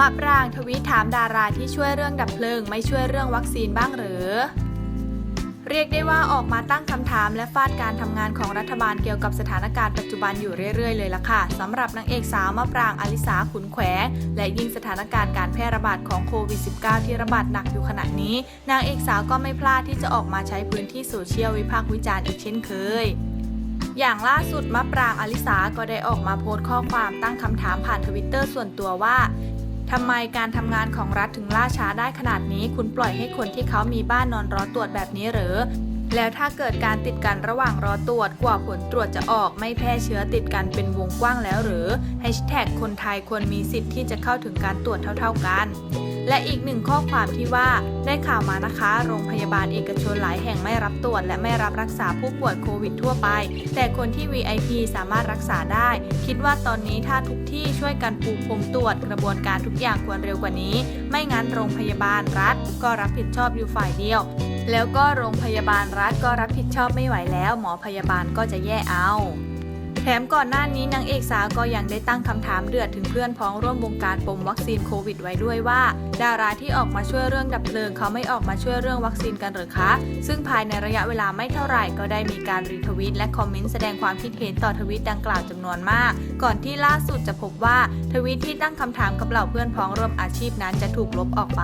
มะปรางทวีตถามดาราที่ช่วยเรื่องดับเพลิง ไม่ช่วยเรื่องวัคซีนบ้างหรือ เรียกได้ว่าออกมาตั้งคำถามและฟาดการทำงานของรัฐบาลเกี่ยวกับสถานการณ์ปัจจุบันอยู่เรื่อยๆ เลยล่ะค่ะสำหรับนางเอกสาวมะปรางอลิสาขุนแขวงและยิ่งสถานการณ์การแพร่ระบาดของโควิด -19 ที่ระบาดหนักอยู่ขณะนี้ นางเอกสาวก็ไม่พลาดที่จะออกมาใช้พื้นที่โซเชียลวิพากษ์วิจารณ์อีกเช่นเคยอย่างล่าสุดมะปรางอลิสาก็ได้ออกมาโพสต์ข้อความตั้งคำถามผ่านทวิตเตอร์ส่วนตัวว่า ทำไมการทำงานของรัฐถึงล่าช้าได้ขนาดนี้ คุณปล่อยให้คนที่เขามีบ้านนอนรอตรวจแบบนี้หรือ แล้วถ้าเกิดการติดกันระหว่างรอตรวจกว่าผลตรวจจะออกไม่แพร่เชื้อติดกันเป็นวงกว้างแล้วหรือแฮชแท็กคนไทยควรมีสิทธิ์ที่จะเข้าถึงการตรวจเท่า ๆกัน และอีกหนึ่งข้อความที่ว่าได้ข่าวมานะคะ โรงพยาบาลเอกชนหลายแห่งไม่รับตรวจ และไม่รับรักษาผู้ป่วยโควิดทั่วไป แต่คนที่ VIP สามารถรักษาได้ คิดว่าตอนนี้ถ้าทุกที่ช่วยกันปูพรมตรวจกระบวนการทุกอย่างควรเร็วกว่านี้ ไม่งั้นโรงพยาบาลรัฐ ก็รับผิดชอบอยู่ฝ่ายเดียว แล้วก็โรงพยาบาลรัฐก็รับผิดชอบไม่ไหวแล้ว หมอพยาบาลก็จะแย่เอา ถมก่อนหน้านี้นางเอกสาวก็ยังได้ตั้งคำถามเดือดถึงเพื่อนพ้องร่วมวงการปมวัคซีนโควิดไว้ด้วยว่า ดาราที่ออกมาช่วยเรื่องดับเพลิงเขาไม่ออกมาช่วยเรื่องวัคซีนกันหรือคะ ซึ่งภายในระยะเวลาไม่เท่าไหร่ก็ได้มีการรีทวิตและคอมเมนต์แสดงความคิดเห็นต่อทวิตดังกล่าวจำนวนมาก ก่อนที่ล่าสุดจะพบว่าทวิตที่ตั้งคำถามกับเหล่าเพื่อนพ้องร่วมอาชีพนั้นจะถูกลบออกไป